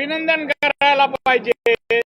अभिनंदन करायला पाहिजे.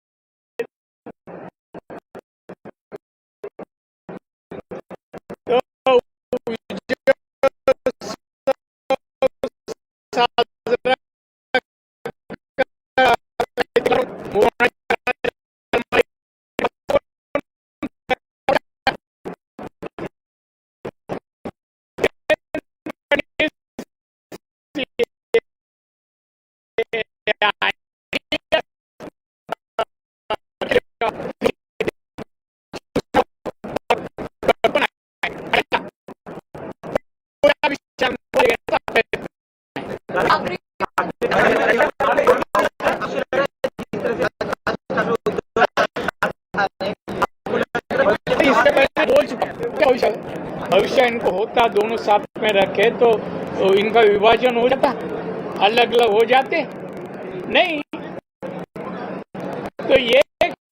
भविष्य इनको होता दोनों साथ में रखे तो, तो इनका विभाजन हो जाता अलग अलग हो जाते। नहीं तो ये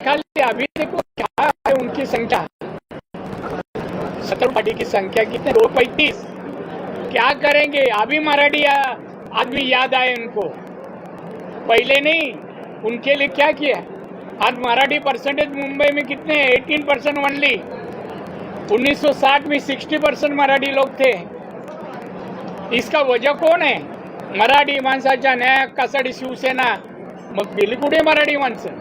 खाली अभी देखो क्या है उनकी संख्या। सत्तर पार्टी की संख्या कितने? दो पैंतीस। क्या करेंगे? अभी मराठी आदमी याद आए उनको। पहले नहीं उनके लिए क्या किया? आज मराठी परसेंटेज मुंबई में कितने? हैं 18 परसेंट ओनली 1960 में 60 परसेंट मराठी लोग थे। इसका वजह कोण आहे मराठी माणसाच्या न्याय हक्कासाठी शिवसेना मग गेली कुठे मराठी माणसं.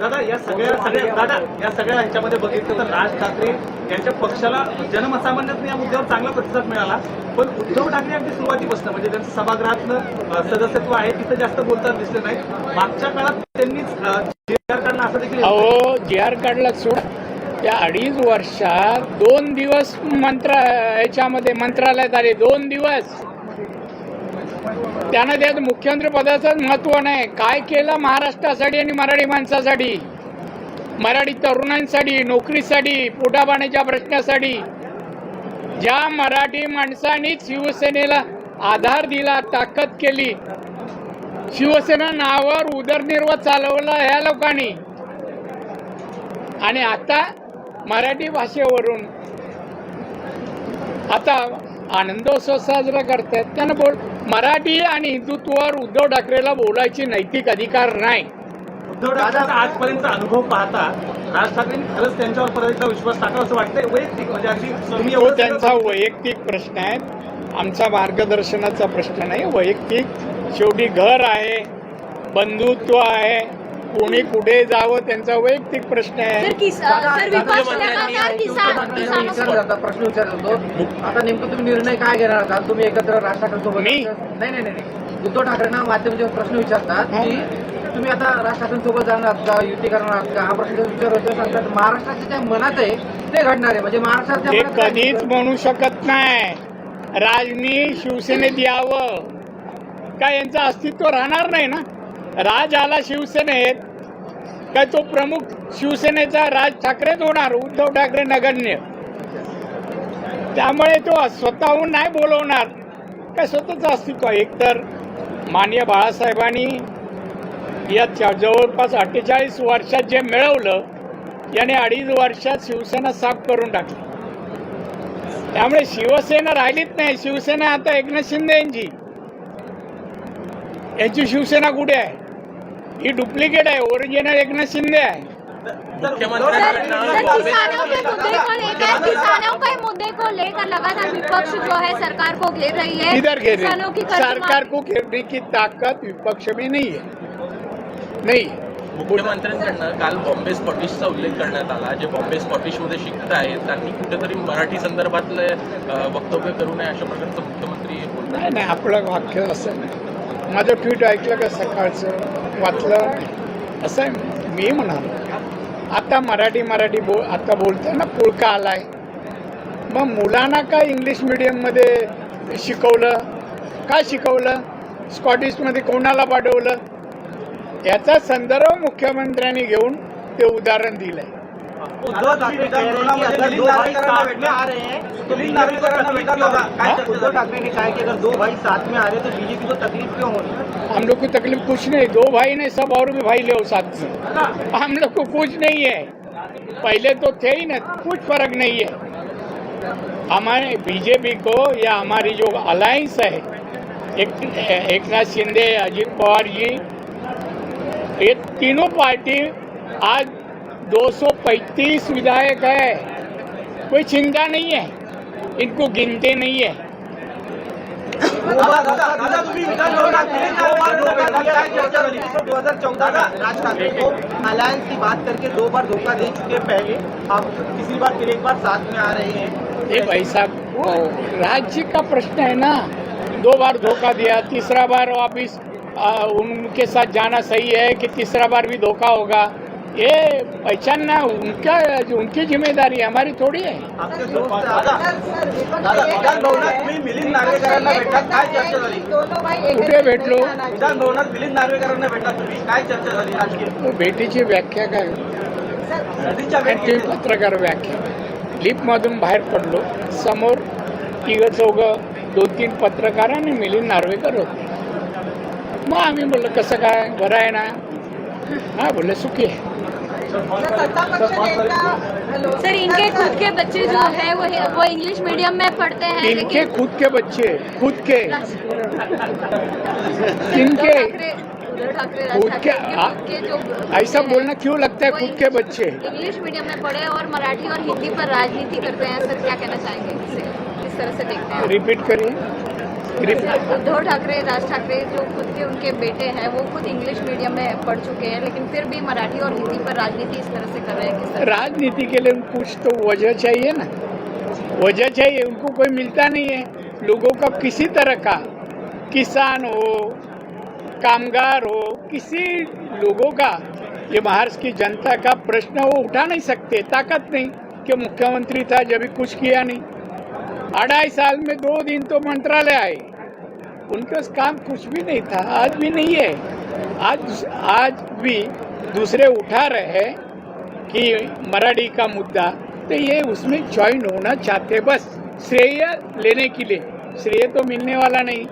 दादा या सगळ्या सगळ्या दादा या सगळ्या ह्याच्यामध्ये बघितलं तर राज ठाकरे यांच्या पक्षाला जनसामान्यातून या मुद्द्यावर चांगला प्रतिसाद मिळाला. पण उद्धव ठाकरे अगदी सुरुवातीपासून म्हणजे त्यांचं सभागृहातलं सदस्यत्व आहे तिथं जास्त बोलताना दिसले नाही मागच्या काळात त्यांनीच जे आर काढला असं देखील अहो जे आर काढला सोड. त्या अडीच वर्षात दोन दिवस मंत्र याच्यामध्ये मंत्रालयात आले. दोन दिवस. त्यानं त्यात मुख्यमंत्री पदाचं महत्त्व नाही. काय केलं महाराष्ट्रासाठी आणि मराठी माणसासाठी? मराठी तरुणांसाठी नोकरीसाठी पोटापाण्याच्या प्रश्नासाठी. ज्या मराठी माणसांनी शिवसेनेला आधार दिला ताकद केली. शिवसेना नावावर उदरनिर्वाह चालवला ह्या लोकांनी. आणि आता मराठी भाषेवरून आता आनंदोत्सव साजरा करतायत त्यानं बोल मराठी आणि हिंदुत्वावर उद्धव ठाकरेला बोलायची नैतिक अधिकार नाही. उद्धव ठाकरेंचा आजपर्यंतचा अनुभव पाहता राज ठाकरेंनी खरंच त्यांच्यावर परत एकदा विश्वास टाकावा असं वाटतंय. वैयक्तिक म्हणजे अगदी तो त्यांचा वैयक्तिक प्रश्न आहे. आमचा मार्गदर्शनाचा प्रश्न नाही. वैयक्तिक शेवटी घर आहे बंधुत्व आहे कोणी कुठे जावं त्यांचा वैयक्तिक प्रश्न आहे. सर किस सर विपक्ष लगातार किसान किसानों को विचारला जाता प्रश्न विचारला होतो आता नेमकं तुम्ही निर्णय काय घेणार आहात? तुम्ही एकत्र राज ठाकरे सोबत मी? नाही नाही नाही उद्धव ठाकरेंना माध्यमाचे प्रश्न विचारतात की तुम्ही आता राज ठाकरेंसोबत जाणार आहात का? युती करणार आहात का? हा प्रश्न जेव्हा विचार होतो सांगतात महाराष्ट्राच्या ज्या मनात आहे ते घडणार आहे. म्हणजे महाराष्ट्राच्या ते मनात काय- कधीच म्हणू शकत नाही. राजनी शिवसेनेत यावं. काय यांचं अस्तित्व राहणार नाही ना? राज आला शिवसेनेत काय तो प्रमुख शिवसेनेचा राज ठाकरेच होणार उद्धव ठाकरे नगण्य. त्यामुळे तो स्वतःहून नाही बोलवणार. काय स्वतःचं अस्तित्व? एकतर माननीय बाळासाहेबांनी या जवळपास अठ्ठेचाळीस वर्षात जे मिळवलं याने अडीच वर्षात शिवसेना साफ करून टाकली. त्यामुळे शिवसेना राहिलीच नाही. शिवसेना आता एकनाथ शिंदे यांची. यांची शिवसेना कुठे आहे? ही डुप्लिकेट आहे ओरिजिनल एकनाथ शिंदे आहे. सर सर किसानों के मुद्दे को लेकर किसानों के मुद्दे को लेकर लगातार विपक्ष जो है सरकार को घेर रही है। किधर घेरे किसानों की कर्ज सरकार को घेरने की ताकत विपक्ष में नहीं है। नहीं। मुख्यमंत्र्यांकडनं काल बॉम्बे स्कॉटिशचा उल्लेख करण्यात आला जे बॉम्बे स्कॉटिशमध्ये शिकत आहेत त्यांनी कुठेतरी मराठी संदर्भातले अ, वक्तव्य करू नये अशा प्रकारचं मुख्यमंत्री बोलतात. नाही नाही आपलं वाक्य असं नाही. माझं ट्विट ऐकलं का सकाळचं? वाचलं असं आहे. मी म्हणालो आता मराठी मराठी बो आता बोलताना पुळका आलाय. मग मुलांना काय इंग्लिश मिडियममध्ये शिकवलं? का शिकवलं? स्कॉटिशमध्ये कोणाला पाठवलं? याचा संदर्भ मुख्यमंत्र्यांनी घेऊन ते उदाहरण दिलंय. उद्धव ठाकरे आंदोलनामध्ये दलित नागरिकांना भेटले आ रहे हैं। उद्धव ठाकरे ने कहा कि अगर दो भाई साथ में आ रहे तो बीजेपी को तकलीफ़ क्यों हो? रही हम लोग को तकलीफ़ कुछ नहीं दो भाई नहीं सब और भी भाई ले साथ में। हम लोग को कुछ नहीं है। पहले तो थे ही ना कुछ फ़र्क नहीं है। हमारे बीजेपी को या हमारी जो अलायंस है एक एक नाथ शिंदे अजीत पवार जी ये तीनों पार्टी आज 235 विधायक है। कोई चिंता नहीं है। इनको गिनते नहीं है। दो हज़ार चौदह का राज ठाकरे को अलायंस की बात करके दो बार धोखा दे चुके हैं पहले। आप किसी बार फिर एक बार साथ में आ रहे हैं। ये भाई साहब वो राज्य का प्रश्न है ना। दो बार धोखा दिया तीसरा बार वापिस उनके साथ जाना सही है कि तीसरा बार भी धोखा होगा। ये पहचानना उनका उनकी जिम्मेदारी हमारी थोड़ी है। कुठे भेटलो? भेटीची व्याख्या काय? पत्रकार व्याख्या. लिपमधून बाहेर पडलो. समोर तिघं चौघं दोन तीन पत्रकार आणि मिलिंद नार्वेकर होते. मग आम्ही बोललो कसं काय? बरं आहे ना? हा बोलले सुखी है। सर इनके खुद के बच्चे जो है वो वो इंग्लिश मीडियम में पढ़ते हैं इनके खुद के बच्चे खुद के। इनके राज खुद के- ऐसा बोलना क्यों लगता है खुद के बच्चे? इंग्लिश मीडियम में पढ़े और मराठी और हिंदी पर राजनीति करते हैं सर क्या कहना चाहेंगे किस तरह से देखते हैं। रिपीट करिए। उद्धव ठाकरे राज ठाकरे जो खुद के उनके बेटे हैं वो खुद इंग्लिश मीडियम में पढ़ चुके हैं लेकिन फिर भी मराठी और हिंदी पर राजनीति इस तरह से कर रहे हैं राजनीति के लिए कुछ तो वजह चाहिए ना। वजह चाहिए उनको कोई मिलता नहीं है। लोगों का किसी तरह का किसान हो कामगार हो किसी लोगों का ये महाराष्ट्र की जनता का प्रश्न वो उठा नहीं सकते ताकत नहीं कि मुख्यमंत्री था जब भी कुछ किया नहीं। अढ़ाई साल में दो दिन तो मंत्रालय आए। उनके पास काम कुछ भी नहीं था, आज भी नहीं है। आज आज भी दूसरे उठा रहे हैं कि मराठी का मुद्दा तो ये उसमें ज्वाइन होना चाहते बस श्रेय लेने के लिए। श्रेय तो मिलने वाला नहीं।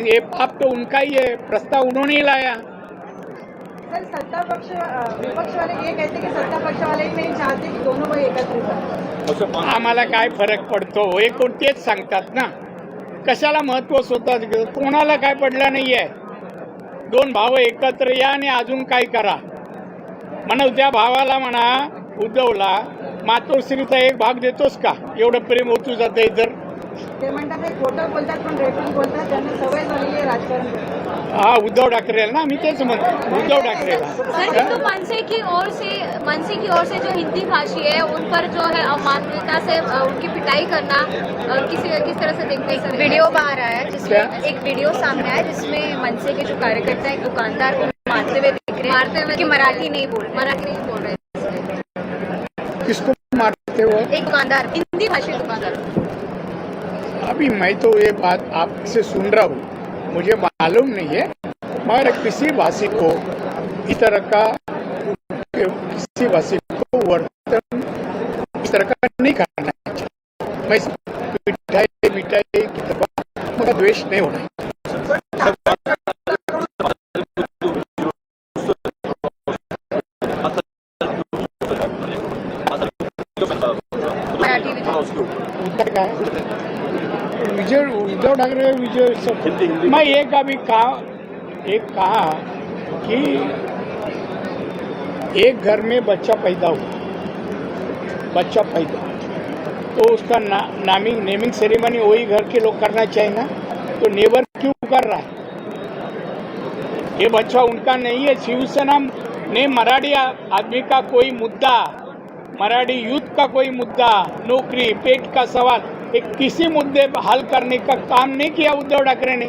ये पाप तो उनका ही है, प्रस्ताव उन्होंने ही लाया। सर सत्ता पक्ष विपक्ष वाले ये कहते हैं कि सत्ता पक्ष वाले ही नहीं चाहते कि दोनों भाई एकत्रित हो आम्हाला काय फरक पडतो? हे कोण तेच सांगतात ना. कशाला महत्त्व स्वतः कोणाला काय पडलं नाही आहे दोन भाव एकत्र या आणि अजून काय करा? म्हणा त्या भावाला म्हणा उद्धवला मातोश्रीचा एक भाग देतोस का? एवढं प्रेम होतू जाते तर ते म्हणतात ते खोटं बोलतात पण रेटून बोलतात त्यांना सवय झालेली आहे राजकारण करायची. उद्धव ठाकरेला ना मी तेच म्हणतो उद्धव सर ठाकरेला किंतु मनसे की ओर से मनसे की ओर से जो हिंदी भाषी है उन पर जो है अवमानना से अ, उनकी पिटाई करना अ, किसी किस तरह से देखते हैं सर वीडियो बाहर आया है क्या? जिसमें एक वीडियो सामने आया जिसमें मनसे के जो कार्यकर्ता एक दुकानदार को मारते हुए दिख रहे हैं मारते हुए कि मराठी नहीं बोल रहे मराठी नहीं बोल रहे किसको मारते हो एक दुकानदार हिंदी भाषी दुकानदार अभी मैं तो ये बात आपसे सुन रहा हूँ। मुझे मालूम नहीं है, मगर किसी भाषी को इस तरह का, किसी भाषी को वर्तन इस तरह का नहीं करना चाहिए। मैं मिठाई मिठाई की तरफ़ मगर द्वेष नहीं होना उद्धव ठाकरे विजय मैं एक अभी कहा एक कहा कि एक घर में बच्चा पैदा हुआ। बच्चा पैदा तो उसका ना, नामिंग नेमिंग सेरेमनी वही घर के लोग करना चाहिए ना तो नेबर क्यों कर रहा है? ये बच्चा उनका नहीं है शिवसेना ने मराठी आदमी का कोई मुद्दा मराठी यूथ का कोई मुद्दा नौकरी पेट का सवाल एक किसी मुद्दे पर हल करने का काम नहीं किया उद्धव ठाकरे ने।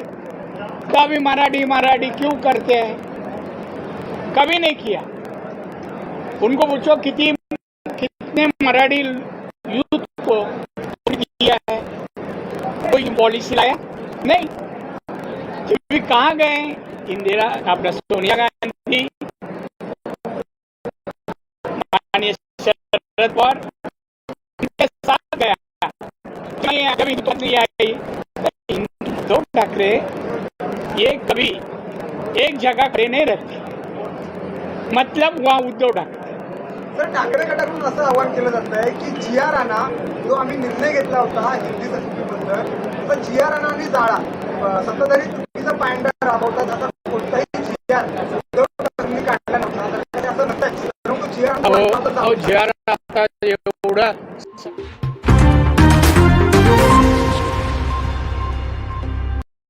कभी मराठी मराठी क्यों करते हैं? कभी नहीं किया। उनको पूछो कितनी कितने मराठी यूथ को किया है? कोई पॉलिसी लाया? नहीं। भी कहाँ गए इंदिरा अपना सोनिया गांधी शरद पवार। ठाकरे ये कभी एक जगह खड़े नहीं रहते। मतलब वहाँ उद्धव ठाकरे। तर ठाकरे गटाकडून असं आवाहन केलं जात आहे की जिया राणा जो आम्ही निर्णय घेतला होता हिंदी सक्तीबद्दल तर जिया राणा आणि जाळा सत्ताधारी चुकीचा पायंडा राबवतात असा कोणताही जिया उद्धव ठाकरेंनी काढला अहो अहो जे आर आता एवढा